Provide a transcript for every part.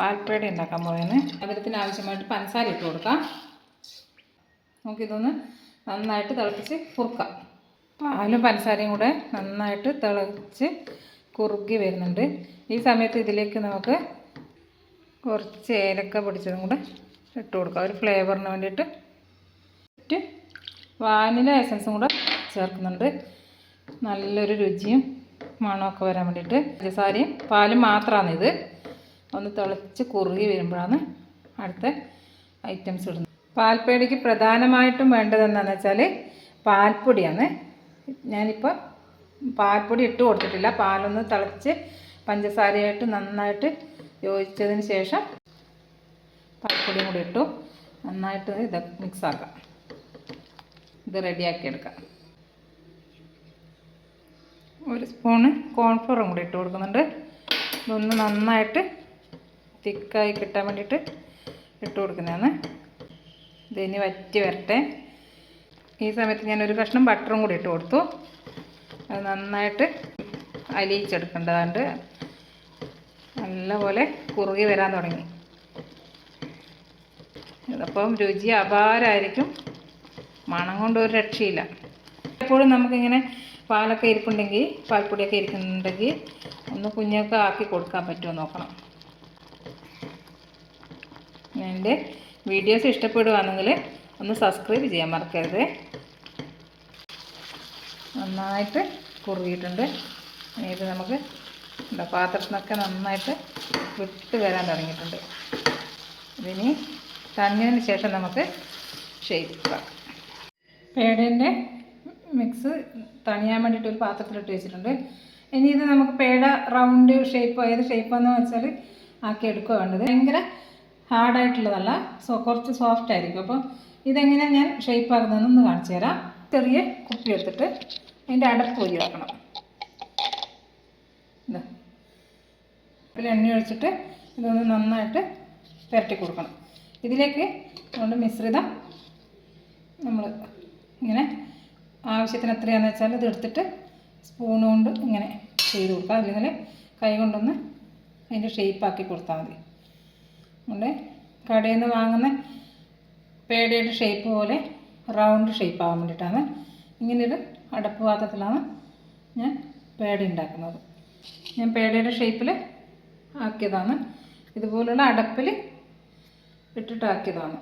പാൽപ്പേട ഉണ്ടാക്കാൻ പോകുന്നത് മധുരത്തിന് ആവശ്യമായിട്ട് പഞ്ചസാര ഇട്ട് കൊടുക്കാം. നമുക്കിതൊന്ന് നന്നായിട്ട് തിളപ്പിച്ച് കുറുക്കാം. പാലും പഞ്ചസാരയും കൂടെ നന്നായിട്ട് തിളച്ച് കുറുകി വരുന്നുണ്ട്. ഈ സമയത്ത് ഇതിലേക്ക് നമുക്ക് കുറച്ച് ഏലക്ക പൊടിച്ചതും കൂടെ ഇട്ട് കൊടുക്കാം. ഒരു ഫ്ലേവറിന് വേണ്ടിയിട്ട്. വാനില എസൻസും കൂടെ ചേർക്കുന്നുണ്ട്. നല്ലൊരു രുചിയും മണമൊക്കെ വരാൻ വേണ്ടിയിട്ട്. പഞ്ചസാരയും പാലും മാത്രമാണ് ഇത് ഒന്ന് തിളച്ച് കുറുകി വരുമ്പോഴാണ് അടുത്ത ഐറ്റംസ് ഇടുന്നത്. പാൽപ്പേടിക്ക് പ്രധാനമായിട്ടും വേണ്ടത് എന്താണെന്ന് വെച്ചാൽ പാൽപ്പൊടിയാണ്. ഞാനിപ്പോൾ പാൽപ്പൊടി ഇട്ട് കൊടുത്തിട്ടില്ല. പാലൊന്ന് തിളച്ച് പഞ്ചസാരയായിട്ട് നന്നായിട്ട് യോജിച്ചതിന് ശേഷം പാൽപ്പൊടിയും കൂടി ഇട്ടു. നന്നായിട്ട് ഇത് മിക്സാക്കാം ഇത് റെഡിയാക്കി എടുക്കാം. ഒരു സ്പൂണ് കോൺഫ്ലോറും കൂടി ഇട്ട് കൊടുക്കുന്നുണ്ട്. ഇതൊന്ന് നന്നായിട്ട് തിക്കായി കിട്ടാൻ വേണ്ടിയിട്ട് ഇട്ട് കൊടുക്കുന്നതാണ്. ഇതിന് വറ്റി വരട്ടെ. ഈ സമയത്ത് ഞാൻ ഒരു കഷ്ണം ബട്ടറും കൂടി ഇട്ട് കൊടുത്തു. അത് നന്നായിട്ട് അലിയിച്ചെടുക്കേണ്ടതാണ്ട് നല്ലപോലെ കുറുകി വരാൻ തുടങ്ങി. ഇതപ്പം രുചി അപാരമായിരിക്കും. മണം കൊണ്ട് ഒരു രക്ഷയില്ല. എപ്പോഴും നമുക്കിങ്ങനെ പാലൊക്കെ ഇരിപ്പുണ്ടെങ്കിൽ പാൽപ്പൊടിയൊക്കെ ഇരിക്കുന്നുണ്ടെങ്കിൽ ഒന്ന് കുഞ്ഞൊക്കെ ആക്കി കൊടുക്കാൻ പറ്റുമോ നോക്കണം. എന്റെ വീഡിയോസ് ഇഷ്ടപ്പെടുകയാണെങ്കിൽ ഒന്ന് സബ്സ്ക്രൈബ് ചെയ്യാൻ മറക്കരുത്. നന്നായിട്ട് കുറുകിയിട്ടുണ്ട്. ഇത് നമുക്ക് എന്താ പാത്രത്തിനൊക്കെ നന്നായിട്ട് വിട്ട് വരാൻ തുടങ്ങിയിട്ടുണ്ട്. ഇതിനി തണിഞ്ഞതിന് ശേഷം നമുക്ക് ഷെയ്ക്കാം പേടേന്റെ മിക്സ് തണിയാൻ വേണ്ടിയിട്ട് ഒരു പാത്രത്തിലിട്ട് വെച്ചിട്ടുണ്ട്. ഇനി ഇത് നമുക്ക് പേട റൗണ്ട് ഷേപ്പ് ഏത് ഷേപ്പാന്ന് വെച്ചാൽ ആക്കി എടുക്കുക വേണ്ടത്. ഭയങ്കര ഹാർഡായിട്ടുള്ളതല്ല സോ കുറച്ച് സോഫ്റ്റ് ആയിരിക്കും. അപ്പോൾ ഇതെങ്ങനെ ഞാൻ ഷേപ്പ് ആക്കുന്നതെന്നൊന്ന് കാണിച്ചു തരാം. ചെറിയ കുപ്പി എടുത്തിട്ട് അതിന്റെ അടപ്പ് ഒഴിവാക്കണം വെക്കണം. ഇതാ. ഇതിൽ എണ്ണ ഒഴിച്ചിട്ട് ഇതൊന്ന് നന്നായിട്ട് പുരട്ടി കൊടുക്കണം. ഇതിലേക്ക് കൊണ്ട് മിശ്രിതം നമ്മൾ ഇങ്ങനെ ആവശ്യത്തിന് എത്രയാണെന്ന് വെച്ചാൽ ഇത് എടുത്തിട്ട് സ്പൂൺ കൊണ്ട് ഇങ്ങനെ ചെയ്ത് കൊടുക്കുക. അല്ലെങ്കിൽ കൈ കൊണ്ടൊന്ന് അതിന്റെ ഷേപ്പാക്കി കൊടുത്താൽ മതി. അതുകൊണ്ട് കടയിൽ നിന്ന് വാങ്ങുന്ന പേടയുടെ ഷേപ്പ് പോലെ റൗണ്ട് ഷേപ്പ് ആവാൻ വേണ്ടിയിട്ടാണ്. ഇങ്ങനൊരു അടപ്പ് പാത്രത്തിലാണ് ഞാൻ പേട ഉണ്ടാക്കുന്നത്. ഞാൻ പേടയുടെ ഷേപ്പിൽ ആക്കിയതാണ്. ഇതുപോലുള്ള അടപ്പിൽ ഇട്ടിട്ടാക്കിയതാണ്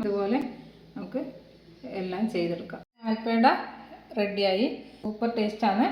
അതുപോലെ നമുക്ക് എല്ലാം ചെയ്തെടുക്കാം. ആൽപ്പേട റെഡിയായി സൂപ്പർ ടേസ്റ്റാണ്